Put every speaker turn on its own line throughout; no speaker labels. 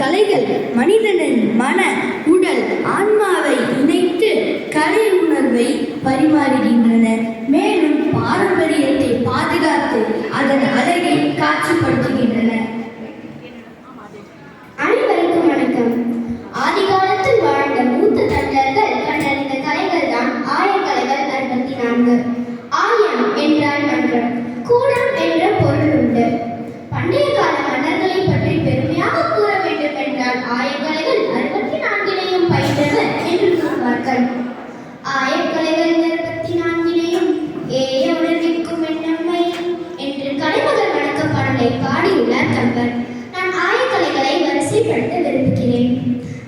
கலைகள் மனிதனின் மன உடல் ஆன்மாவை இணைத்து கலை உணர்வை பரிமாறுகின்றன. மேலும் பாரம்பரியத்தை பாதுகாத்து அதன் அழகை காட்சிப்படுத்துகின்றன.
அனைவருக்கும் வணக்கம். ஆதிகாலத்தில் வாழ்ந்த மூத்த தமிழர்கள் கண்டறிந்த கலைகள் தான் ஆயக்கலைகள் அறுபத்தி நான்கு. ஆயம் என்றால் மன்றம் கூடம் என்ற பொருள் உண்டு. பண்டைய கூறுவார்கள் ஆயக்கலைகள் அறுபத்தி நான்கினையும் ஏய உணர்விக்கும் எண்ணம்மை என்று கலைமகள் வணக்க பாடலை பாடியுள்ளார் கம்பர் நான் ஆயக்கலைகளை வரிசைப்படுத்த விரும்புகிறேன்.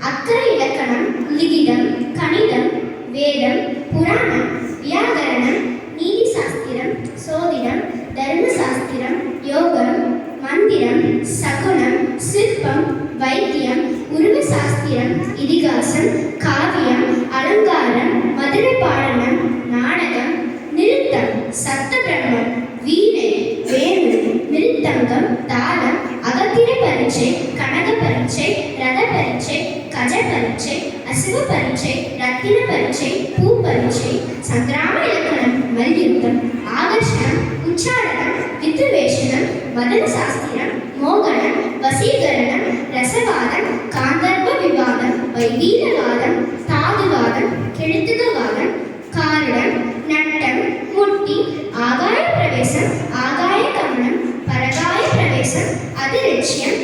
அக்கறை இலக்கணம் லிகிதம் கணிதம் வேதம் புராணம் வியாகரணம் நீதி சாஸ்திரம் சோதிடம் தர்ம சாஸ்திரம் யோகம் மந்திரம் சகுனம் சிற்பம் வைத்தியம் உருவ சாஸ்திரம் இதிகாசம் பரீட்சை கனக பரீட்சை ரத பரீட்சை கஜ பரீட்சை அசுவ பரீட்சை ரத்தின பரீட்சை பூ பரீட்சை சங்கிராம இலக்கணம் மல்யுத்தம் ஆகர்ஷணம் உச்சாரணம் வித்துவேஷனம் வதன சாஸ்திரம் மோகனம் வசீகரணம் ரசவாதம் காந்தர்வ விவாதம் வைதீகவாதம் தாதுவாதம் கெழுத்துகவாதம் காரணம் நட்டம் முட்டி ஆகாய பிரவேசம் ஆகாய கமனம் பரகாய பிரவேசம் அதிலட்சியம்